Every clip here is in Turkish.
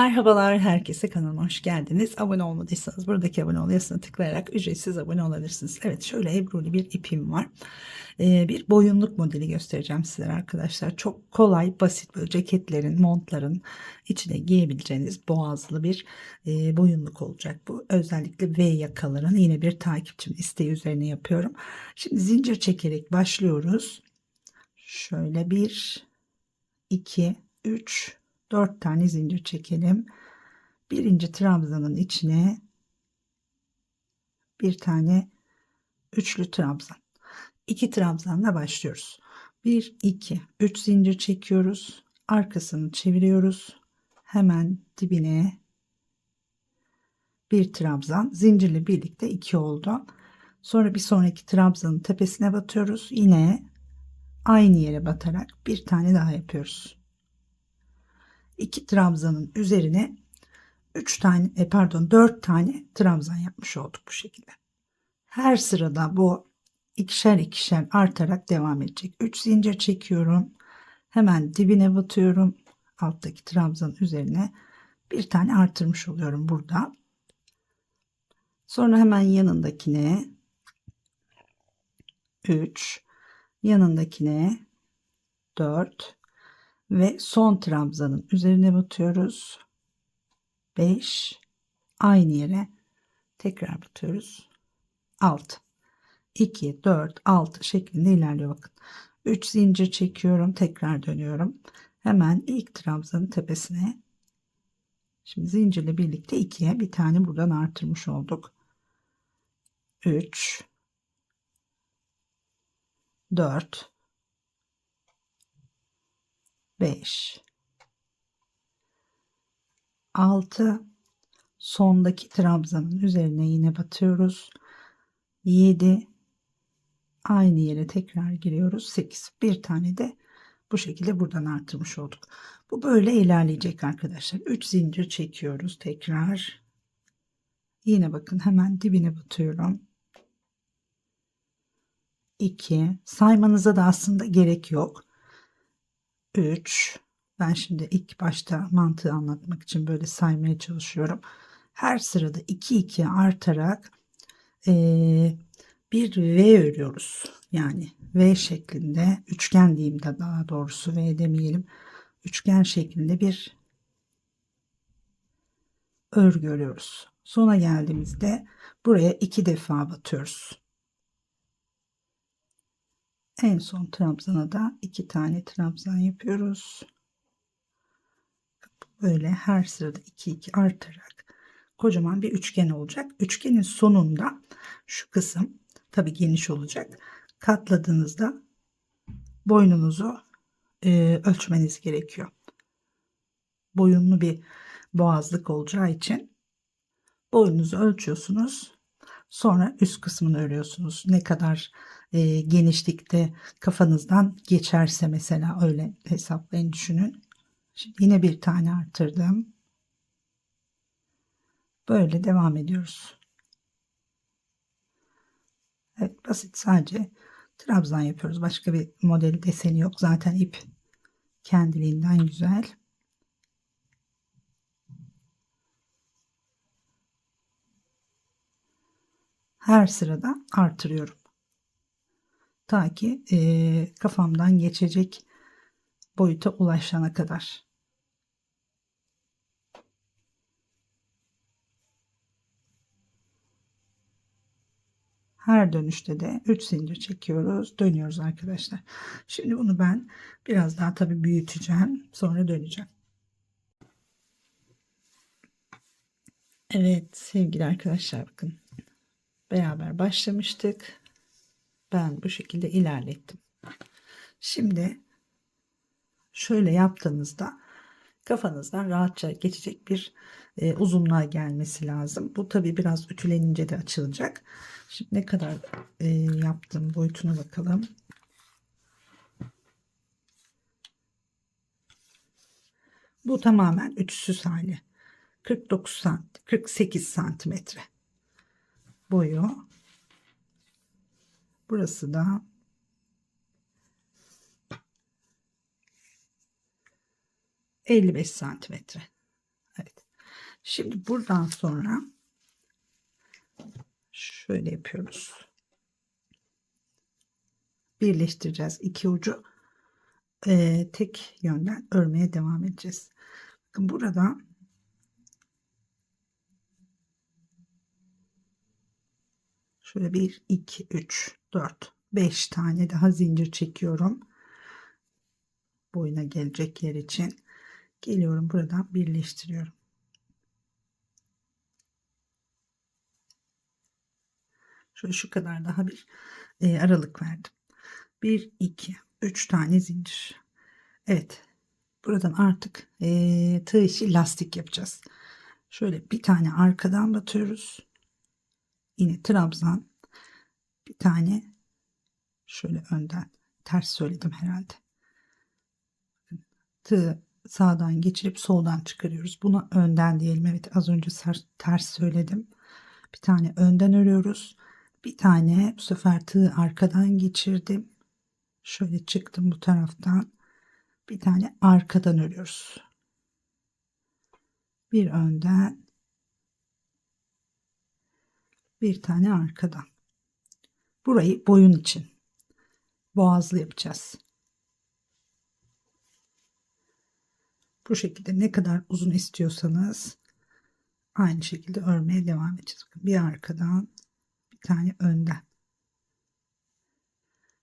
Merhabalar herkese kanalıma hoş geldiniz. Abone olmadıysanız buradaki abone ol yazısına tıklayarak ücretsiz abone olabilirsiniz. Evet şöyle Ebru'lu bir ipim var. Ee, bir boyunluk modeli göstereceğim sizlere arkadaşlar. Çok kolay basit böyle ceketlerin montların içine giyebileceğiniz boğazlı bir e, boyunluk olacak bu. Özellikle V yakaların yine bir takipçim isteği üzerine yapıyorum. Şimdi zincir çekerek başlıyoruz. Şöyle bir 2 3 4 tane zincir çekelim. Birinci trabzanın içine bir tane üçlü trabzan. 2 trabzanla başlıyoruz. 1 2 3 zincir çekiyoruz. Arkasını çeviriyoruz. Hemen dibine bir trabzan zincirle birlikte 2 oldu. Sonra bir sonraki trabzanın tepesine batıyoruz. Yine aynı yere batarak bir tane daha yapıyoruz. 2 trabzanın üzerine 3 tane e, pardon 4 tane trabzan yapmış olduk bu şekilde. Her sırada bu ikişer ikişer artarak devam edecek. 3 zincir çekiyorum. Hemen dibine batıyorum. Alttaki trabzanın üzerine bir tane artırmış oluyorum burada. Sonra hemen yanındakine 3 yanındakine 4 ve son trabzanın üzerine batıyoruz. 5 aynı yere tekrar batıyoruz. 6 2 4 6 şeklinde ilerliyor bakın. 3 zincir çekiyorum, tekrar dönüyorum. Hemen ilk trabzanın tepesine Şimdi zincirle birlikte 2'ye bir tane buradan artırmış olduk. 3 4 5 6 sondaki trabzanın üzerine yine batıyoruz. 7 aynı yere tekrar giriyoruz. 8 bir tane de bu şekilde buradan artırmış olduk. Bu böyle ilerleyecek arkadaşlar. 3 zincir çekiyoruz tekrar. Yine bakın hemen dibine batıyorum. 2 saymanıza da aslında gerek yok 3 ben şimdi ilk başta mantığı anlatmak için böyle saymaya çalışıyorum. Her sırada 2 2 artarak e, bir V örüyoruz. Yani V şeklinde üçgen diyeyim de daha doğrusu V demeyelim. Üçgen şeklinde bir örgü örüyoruz. Sona geldiğimizde buraya iki defa batıyoruz. En son trabzana da iki tane trabzan yapıyoruz. Böyle her sırada 2 2 artarak kocaman bir üçgen olacak. Üçgenin sonunda şu kısım tabi geniş olacak. Katladığınızda boynunuzu e, ölçmeniz gerekiyor. Boyunlu bir boğazlık olacağı için boynunuzu ölçüyorsunuz. Sonra üst kısmını örüyorsunuz. Ne kadar e, genişlikte kafanızdan geçerse mesela öyle hesaplayın düşünün. Şimdi yine bir tane arttırdım. Böyle devam ediyoruz. Evet basit sadece trabzan yapıyoruz. Başka bir model deseni yok. Zaten ip kendiliğinden güzel. Her sırada artırıyorum. Ta ki e, kafamdan geçecek boyuta ulaşana kadar. Her dönüşte de 3 zincir çekiyoruz. Dönüyoruz arkadaşlar. Şimdi bunu ben biraz daha tabi büyüteceğim. Sonra döneceğim. Evet sevgili arkadaşlar bakın. Beraber başlamıştık. Ben bu şekilde ilerlettim. Şimdi şöyle yaptığınızda kafanızdan rahatça geçecek bir e, uzunluğa gelmesi lazım. Bu tabi biraz ütülenince de açılacak. Şimdi ne kadar e, yaptım boyutuna bakalım. Bu tamamen ütüsüz hali. 49 santim, 48 santimetre boyu. Burası da elli beş santimetre. Evet. Şimdi buradan sonra şöyle yapıyoruz. Birleştireceğiz iki ucu. Ee, tek yönden örmeye devam edeceğiz. Bakın şöyle 1 2 3 4 5 tane daha zincir çekiyorum. Boyuna gelecek yer için geliyorum buradan birleştiriyorum. Şöyle şu kadar daha bir e, aralık verdim. 1 2 3 tane zincir. Evet. Buradan artık e, tığ işi lastik yapacağız. Şöyle bir tane arkadan batıyoruz. Yine trabzan. Bir tane şöyle önden. Ters söyledim herhalde. Tığ sağdan geçirip soldan çıkarıyoruz. Buna önden diyelim. Evet az önce ters söyledim. Bir tane önden örüyoruz. Bir tane bu sefer tığ arkadan geçirdim. Şöyle çıktım bu taraftan. Bir tane arkadan örüyoruz. Bir önden. Bir tane arkadan. Burayı boyun için boğazlı yapacağız. Bu şekilde ne kadar uzun istiyorsanız aynı şekilde örmeye devam edeceğiz. Bir arkadan bir tane önden.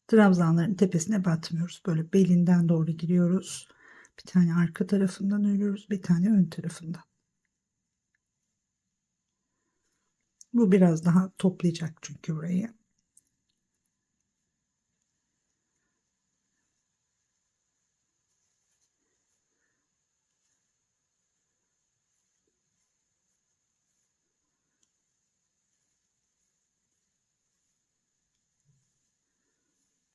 Trabzanların tepesine batmıyoruz. Böyle belinden doğru giriyoruz. Bir tane arka tarafından örüyoruz. Bir tane ön tarafından. Bu biraz daha toplayacak çünkü burayı.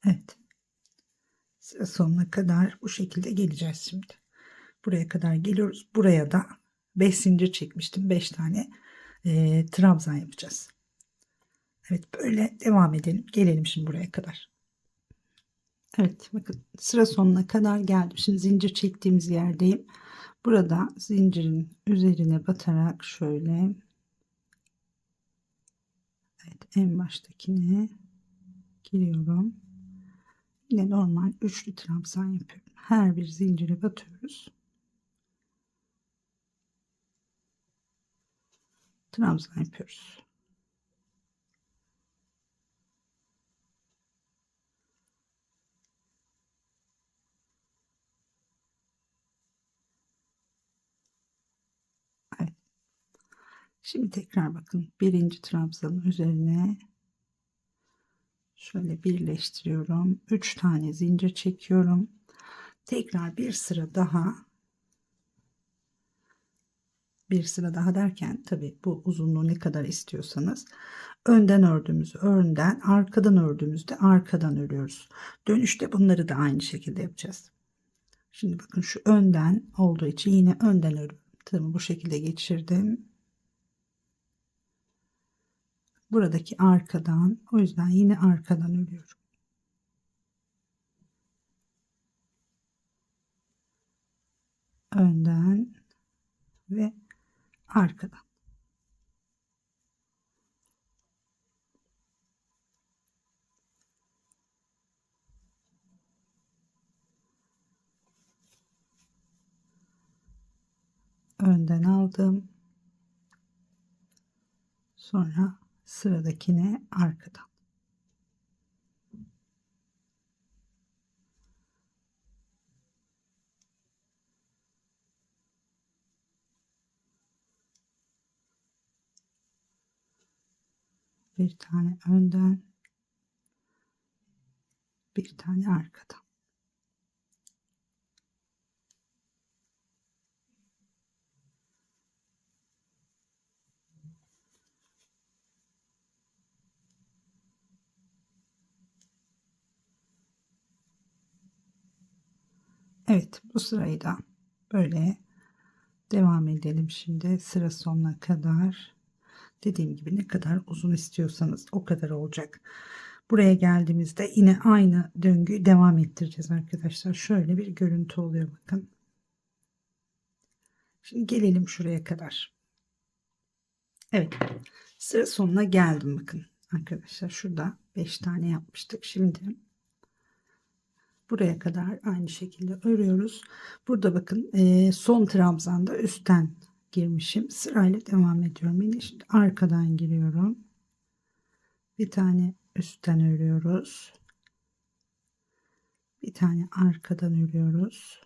Evet. Sıra sonuna kadar bu şekilde geleceğiz şimdi. Buraya kadar geliyoruz. Buraya da 5 zincir çekmiştim. 5 tane e, trabzan yapacağız. Evet böyle devam edelim. Gelelim şimdi buraya kadar. Evet bakın sıra sonuna kadar geldim. Şimdi zincir çektiğimiz yerdeyim. Burada zincirin üzerine batarak şöyle Evet en baştakine giriyorum. Yine normal üçlü trabzan yapıyorum. Her bir zincire batıyoruz. Trabzan yapıyoruz. Şimdi tekrar bakın. Birinci trabzanın üzerine şöyle birleştiriyorum. 3 tane zincir çekiyorum. Tekrar bir sıra daha bir sıra daha derken tabi bu uzunluğu ne kadar istiyorsanız önden ördüğümüzü önden arkadan ördüğümüzde arkadan örüyoruz. Dönüşte bunları da aynı şekilde yapacağız. Şimdi bakın şu önden olduğu için yine önden örüyorum. Bu şekilde geçirdim. Buradaki arkadan o yüzden yine arkadan örüyorum. Önden ve arkadan. Önden aldım. Sonra sıradakine arkadan. Bir tane önden, bir tane arkadan. Evet bu sırayı da böyle devam edelim şimdi sıra sonuna kadar. Dediğim gibi ne kadar uzun istiyorsanız o kadar olacak. Buraya geldiğimizde yine aynı döngüyü devam ettireceğiz arkadaşlar. Şöyle bir görüntü oluyor bakın. Şimdi gelelim şuraya kadar. Evet. Sıra sonuna geldim bakın. Arkadaşlar şurada 5 tane yapmıştık. Şimdi buraya kadar aynı şekilde örüyoruz. Burada bakın son trabzanda üstten girmişim. Sırayla devam ediyorum. Yine şimdi arkadan giriyorum. Bir tane üstten örüyoruz. Bir tane arkadan örüyoruz.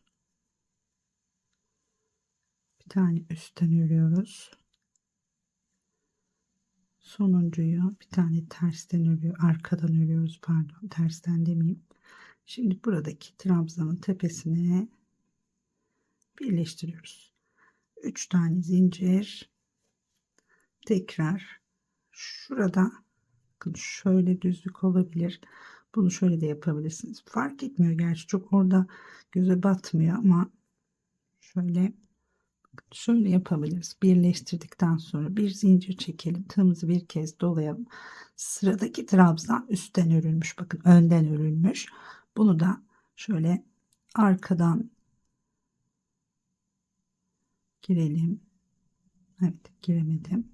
Bir tane üstten örüyoruz. Sonuncuyu bir tane tersten örüyor, arkadan örüyoruz pardon, tersten demeyeyim. Şimdi buradaki trabzanın tepesine birleştiriyoruz. 3 tane zincir tekrar şurada bakın şöyle düzlük olabilir. Bunu şöyle de yapabilirsiniz. Fark etmiyor gerçi çok orada göze batmıyor ama şöyle şöyle yapabiliriz. Birleştirdikten sonra bir zincir çekelim. Tığımızı bir kez dolayalım. Sıradaki trabzan üstten örülmüş. Bakın önden örülmüş. Bunu da şöyle arkadan girelim. Evet giremedim.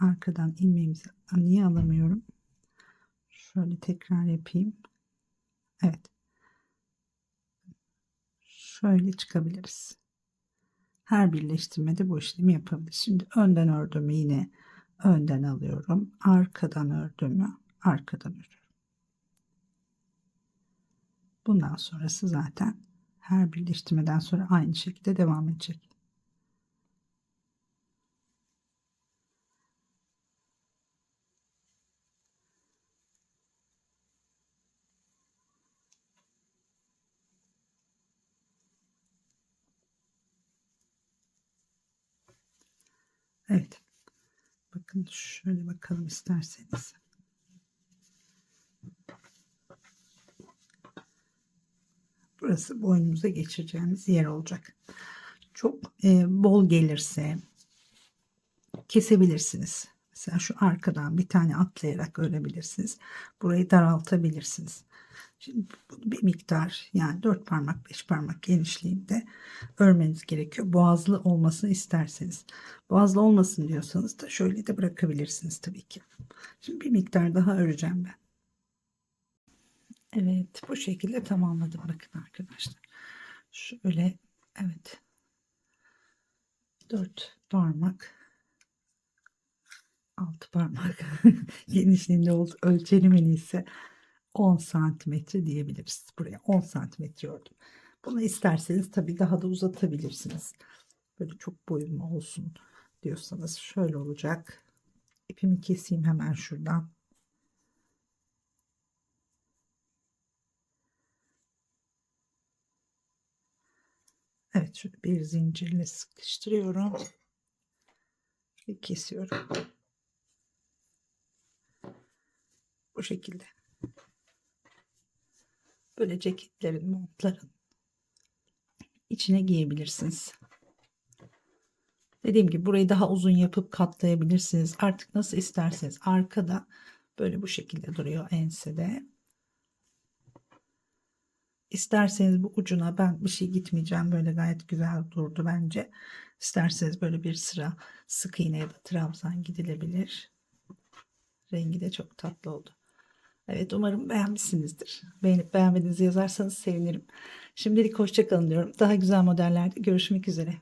Arkadan ilmeğimizi niye alamıyorum? Şöyle tekrar yapayım. Evet. Şöyle çıkabiliriz. Her birleştirmede bu işlemi yapabiliriz. Şimdi önden ördüğümü yine önden alıyorum. Arkadan ördüğümü arkadan örüyorum. Bundan sonrası zaten her birleştirmeden sonra aynı şekilde devam edecek. Evet. Bakın şöyle bakalım isterseniz. Burası boynumuza geçireceğimiz yer olacak. Çok e, bol gelirse kesebilirsiniz. Mesela şu arkadan bir tane atlayarak örebilirsiniz. Burayı daraltabilirsiniz. Şimdi bir miktar yani 4 parmak 5 parmak genişliğinde örmeniz gerekiyor. Boğazlı olmasını isterseniz. Boğazlı olmasın diyorsanız da şöyle de bırakabilirsiniz tabii ki. Şimdi bir miktar daha öreceğim ben. Evet bu şekilde tamamladım bakın arkadaşlar. Şöyle evet 4 parmak 6 parmak genişliğinde oldu. Ölçelim en iyisi 10 santimetre diyebiliriz. Buraya 10 santimetre ördüm. Bunu isterseniz tabii daha da uzatabilirsiniz. Böyle çok boyum olsun diyorsanız şöyle olacak. İpimi keseyim hemen şuradan. Evet şöyle bir zincirle sıkıştırıyorum. Ve kesiyorum. Bu şekilde. Böyle ceketlerin, montların içine giyebilirsiniz. Dediğim gibi burayı daha uzun yapıp katlayabilirsiniz. Artık nasıl isterseniz. Arkada böyle bu şekilde duruyor ensede. İsterseniz bu ucuna ben bir şey gitmeyeceğim. Böyle gayet güzel durdu bence. İsterseniz böyle bir sıra sık iğne ya da trabzan gidilebilir. Rengi de çok tatlı oldu. Evet umarım beğenmişsinizdir. Beğenip beğenmediğinizi yazarsanız sevinirim. Şimdilik hoşçakalın diyorum. Daha güzel modellerde görüşmek üzere.